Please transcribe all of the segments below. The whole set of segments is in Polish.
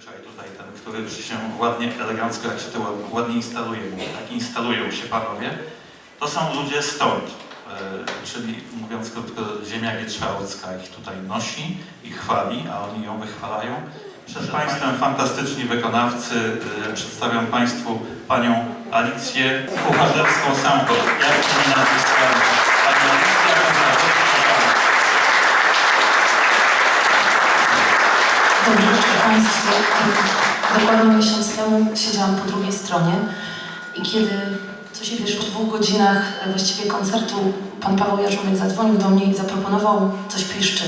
zazwyczaj tutaj ten, który się ładnie, elegancko, jak się to ładnie, instaluje, tak instalują się panowie, to są ludzie stąd, e, czyli mówiąc krótko, ziemia Gietrzwałcka ich tutaj nosi i chwali, a oni ją wychwalają. Przed Państwem fantastyczni wykonawcy, e, przedstawiam Państwu Panią Alicję Kucharzewską-Samko. Nazwiskami? Państwu. Dokładnie miesiąc temu siedziałam po drugiej stronie i kiedy co się wiesz, po dwóch godzinach właściwie koncertu pan Paweł Jarząbek zadzwonił do mnie i zaproponował coś piszczy.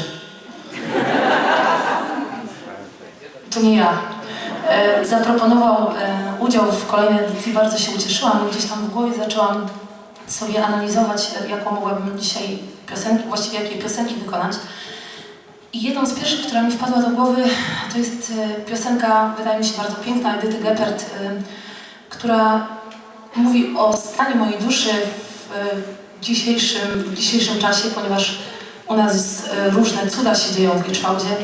To nie ja. E, zaproponował e, udział w kolejnej edycji, bardzo się ucieszyłam i gdzieś tam w głowie zaczęłam sobie analizować, jaką mogłabym dzisiaj piosenki, właściwie jakie piosenki wykonać. I jedną z pierwszych, która mi wpadła do głowy, to jest e, piosenka, wydaje mi się bardzo piękna, Edyty Geppert, e, która mówi o stanie mojej duszy w e, dzisiejszym, w dzisiejszym czasie, ponieważ u nas różne cuda się dzieją w Gieczwałdzie.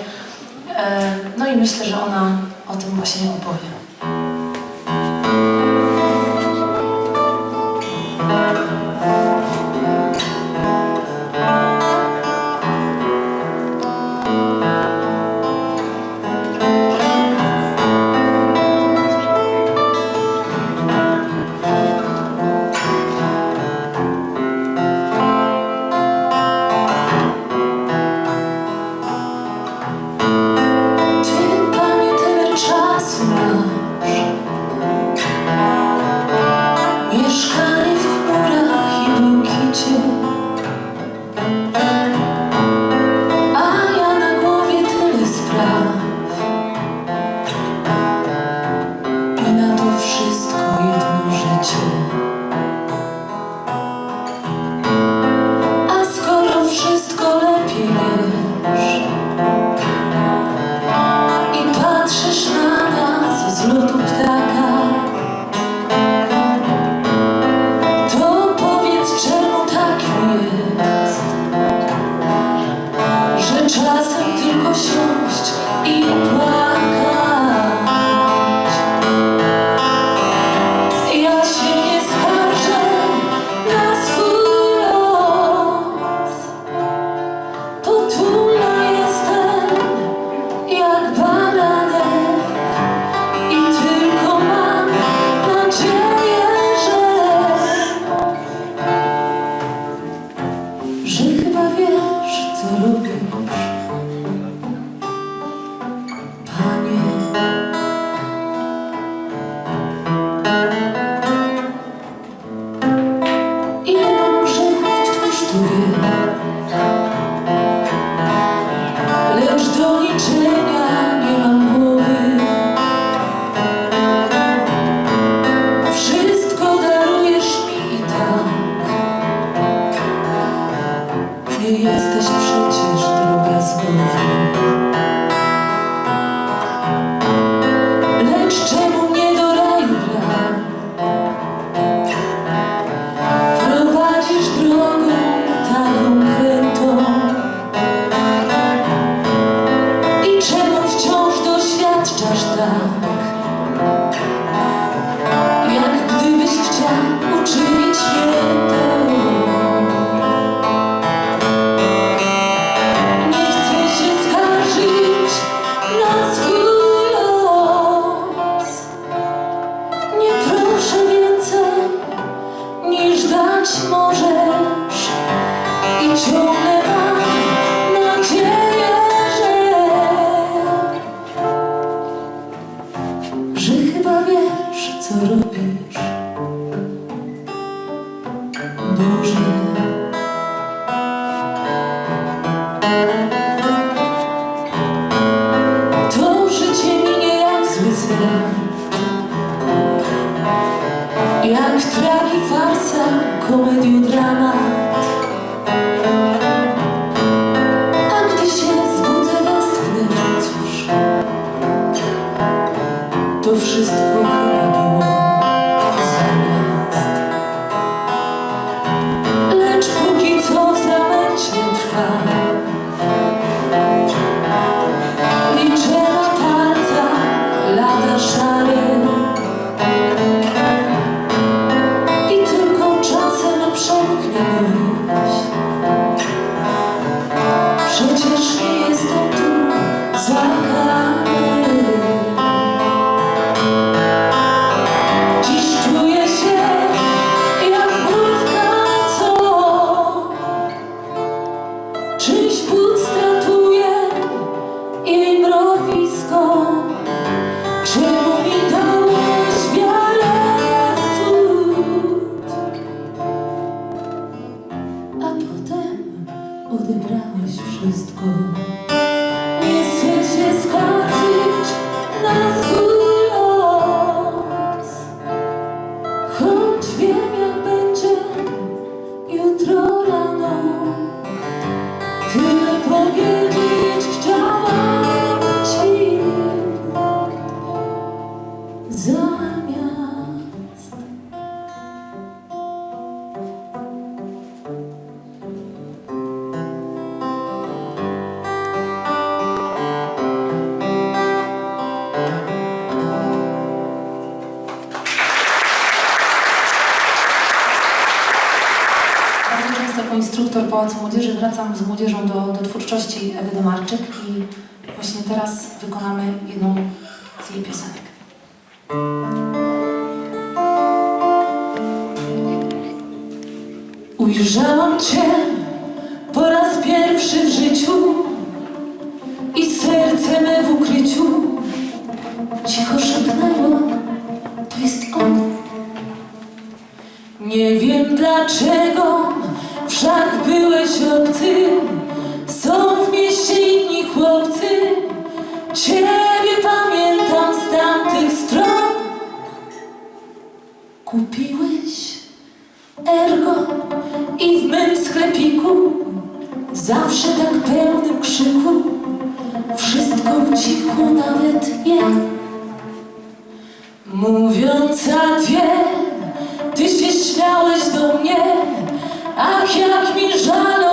No i myślę, że ona o tym właśnie opowie. Jak tragi farsa, komediodramat. A Pałacu Młodzieży wracam z młodzieżą do, do twórczości Ewy Demarczyk i właśnie teraz wykonamy jedną z jej piosenek. Ujrzałam Cię po raz pierwszy w życiu i serce me w ukryciu cicho szepnęło, to jest on. Nie wiem dlaczego, wszak byłeś obcy. Są w mieście inni chłopcy. Ciebie pamiętam z tamtych stron. Kupiłeś ergo i w mym sklepiku zawsze tak pełnym krzyku wszystko ucichło, nawet ja. Mówiąc a wiem, ty się śmiałeś do mnie, ach jak mi żal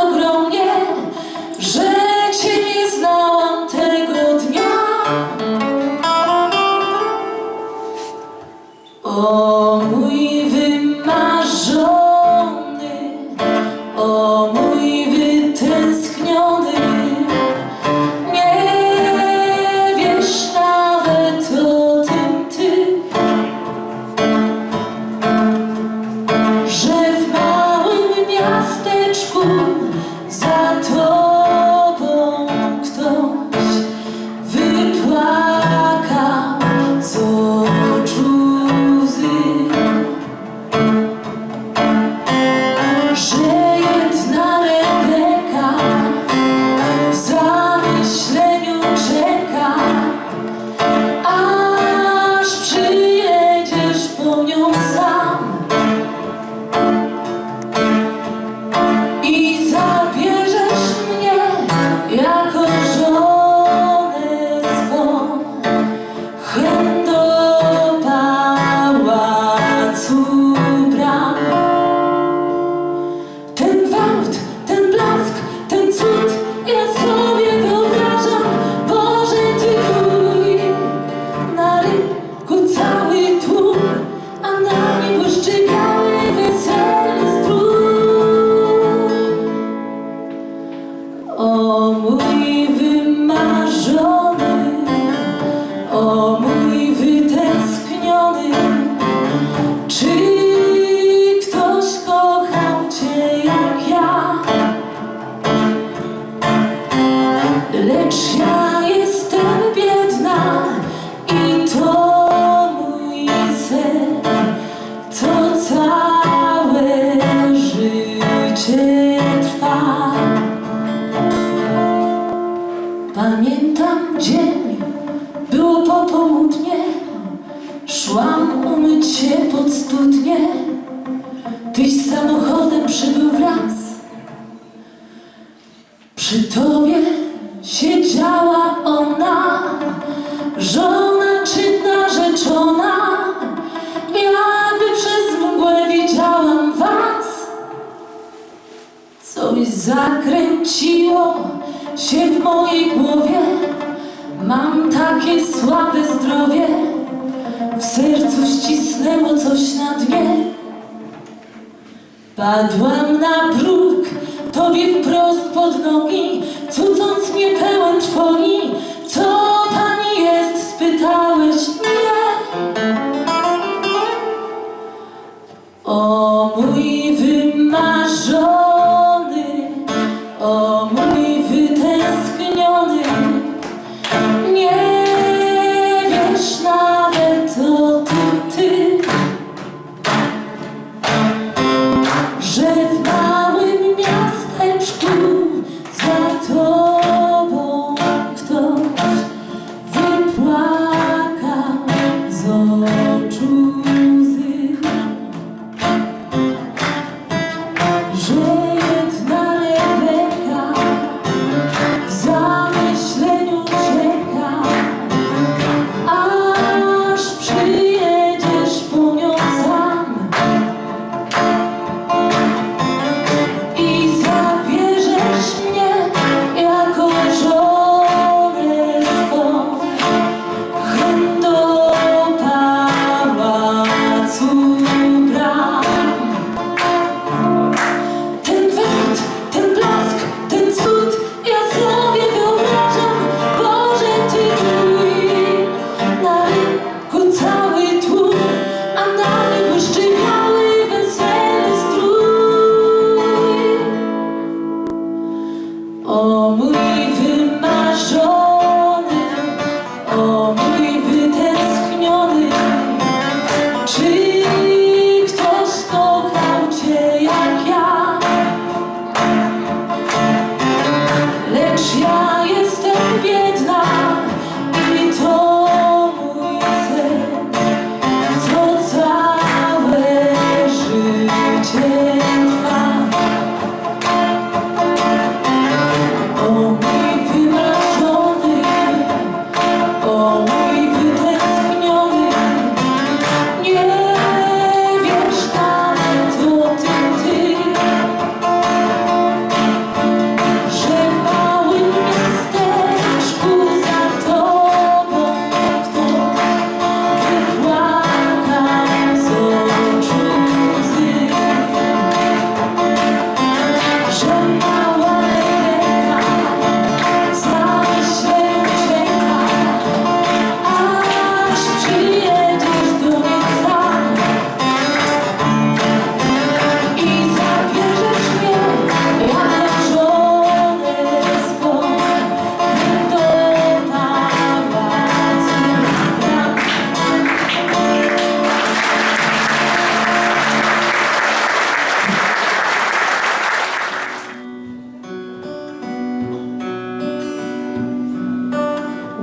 żona czy narzeczona. Jakby przez mgłę widziałam was. Coś zakręciło się w mojej głowie. Mam takie słabe zdrowie, coś na dnie. Padłam na próg, tobie wprost pod nogi, cucąc mnie pełen trwogi. O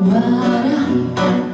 what I